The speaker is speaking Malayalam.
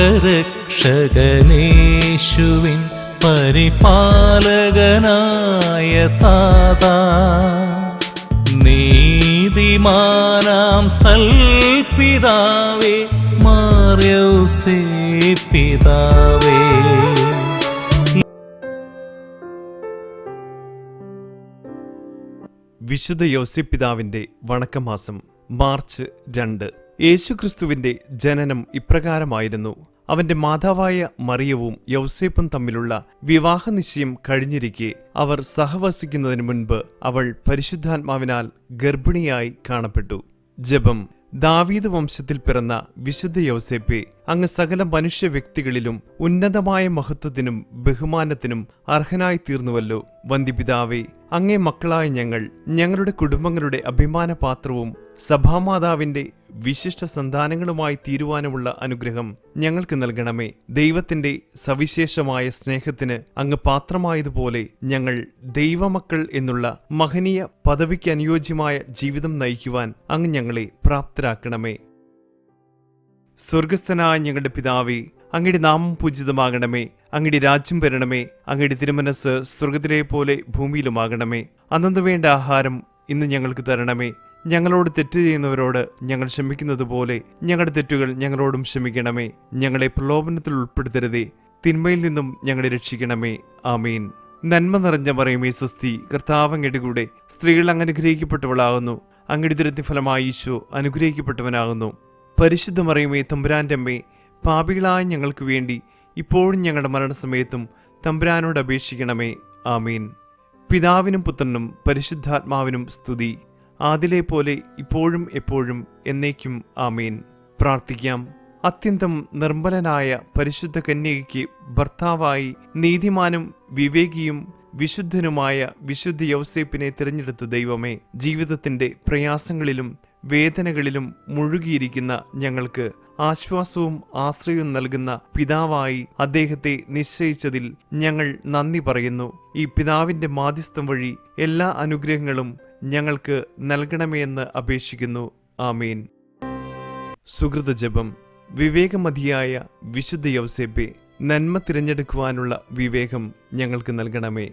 ലോകരക്ഷകനേശുവിൻ പരിപാലകനായ താതാ. നീതിമാനാം സൽപിതാവേ മാറിയൗസേ പിതാവേ വിശുദ്ധ യോസിപ്പിതാവിന്റെ വണക്കമാസം മാർച്ച് രണ്ട്. യേശുക്രിസ്തുവിന്റെ ജനനം ഇപ്രകാരമായിരുന്നു. അവന്റെ മാതാവായ മറിയവും യൗസേപ്പും തമ്മിലുള്ള വിവാഹ നിശ്ചയം കഴിഞ്ഞിരിക്കെ അവർ സഹവസിക്കുന്നതിന് മുൻപ് അവൾ പരിശുദ്ധാത്മാവിനാൽ ഗർഭിണിയായി കാണപ്പെട്ടു. ജപം. ദാവീദ് വംശത്തിൽ പിറന്ന വിശുദ്ധ യൗസേപ്പെ അങ്ങ് സകല മനുഷ്യ വ്യക്തികളിലും ഉന്നതമായ മഹത്വത്തിനും ബഹുമാനത്തിനും അർഹനായി തീർന്നുവല്ലോ വന്ദിപിതാവേ അങ്ങേ മക്കളായ ഞങ്ങൾ ഞങ്ങളുടെ കുടുംബങ്ങളുടെ അഭിമാനപാത്രവും സഭാമാതാവിന്റെ വിശിഷ്ട സന്താനങ്ങളുമായി തീരുവാനുമുള്ള അനുഗ്രഹം ഞങ്ങൾക്ക് നൽകണമേ. ദൈവത്തിന്റെ സവിശേഷമായ സ്നേഹത്തിന് അങ്ങ് പാത്രമായതുപോലെ ഞങ്ങൾ ദൈവമക്കൾ എന്നുള്ള മഹനീയ പദവിക്ക് അനുയോജ്യമായ ജീവിതം നയിക്കുവാൻ അങ്ങ് ഞങ്ങളെ പ്രാപ്തരാക്കണമേ. സ്വർഗസ്ഥനായ ഞങ്ങളുടെ പിതാവേ അങ്ങയുടെ നാമം പൂജിതമാകണമേ. അങ്ങയുടെ രാജ്യം വരണമേ. അങ്ങയുടെ തിരുമനസ് സ്വർഗത്തിലെ പോലെ ഭൂമിയിലുമാകണമേ. അന്നു വേണ്ട ആഹാരം ഇന്ന് ഞങ്ങൾക്ക് തരണമേ. ഞങ്ങളോട് തെറ്റ് ചെയ്യുന്നവരോട് ഞങ്ങൾ ക്ഷമിക്കുന്നത് പോലെ ഞങ്ങളുടെ തെറ്റുകൾ ഞങ്ങളോടും ക്ഷമിക്കണമേ. ഞങ്ങളെ പ്രലോഭനത്തിൽ ഉൾപ്പെടുത്തരുതേ. തിന്മയിൽ നിന്നും ഞങ്ങളെ രക്ഷിക്കണമേ. ആമീൻ. നന്മ നിറഞ്ഞ മറിയമേ സ്വസ്തി കർത്താവങ്ങയുടെ കൂടെ സ്ത്രീകൾ അങ്ങ് അനുഗ്രഹിക്കപ്പെട്ടവളാകുന്നു അങ്ങയുടെ ദുരത്തി ഫലമായി ഈശോ അനുഗ്രഹിക്കപ്പെട്ടവനാകുന്നു. പരിശുദ്ധ മറിയമേ തമ്പുരാന്റെ അമ്മേ പാപികളായ ഞങ്ങൾക്ക് വേണ്ടി ഇപ്പോഴും ഞങ്ങളുടെ മരണസമയത്തും തമ്പുരാനോട് അപേക്ഷിക്കണമേ. ആമീൻ. പിതാവിനും പുത്രനും പരിശുദ്ധാത്മാവിനും സ്തുതി. ആദിലെ പോലെ ഇപ്പോഴും എപ്പോഴും എന്നേക്കും ആമീൻ. പ്രാർത്ഥിക്കാം. അത്യന്തം നിർമ്മലനായ പരിശുദ്ധ കന്യകയ്ക്ക് ഭർത്താവായി നീതിമാനും വിവേകിയും വിശുദ്ധനുമായ വിശുദ്ധ യൗസേപ്പിനെ തിരഞ്ഞെടുത്ത ദൈവമേ ജീവിതത്തിന്റെ പ്രയാസങ്ങളിലും വേദനകളിലും മുഴുകിയിരിക്കുന്ന ഞങ്ങൾക്ക് ആശ്വാസവും ആശ്രയവും നൽകുന്ന പിതാവായി അദ്ദേഹത്തെ നിശ്ചയിച്ചതിൽ ഞങ്ങൾ നന്ദി പറയുന്നു. ഈ പിതാവിന്റെ മാധ്യസ്ഥം വഴി എല്ലാ അനുഗ്രഹങ്ങളും ഞങ്ങൾക്ക് നൽകണമേ എന്ന് അപേക്ഷിക്കുന്നു. ആമീൻ. സുഹൃത ജപം. വിവേകമതിയായ വിശുദ്ധ യൗസേബെ നന്മ തിരഞ്ഞെടുക്കുവാനുള്ള വിവേകം ഞങ്ങൾക്ക് നൽകണമേ.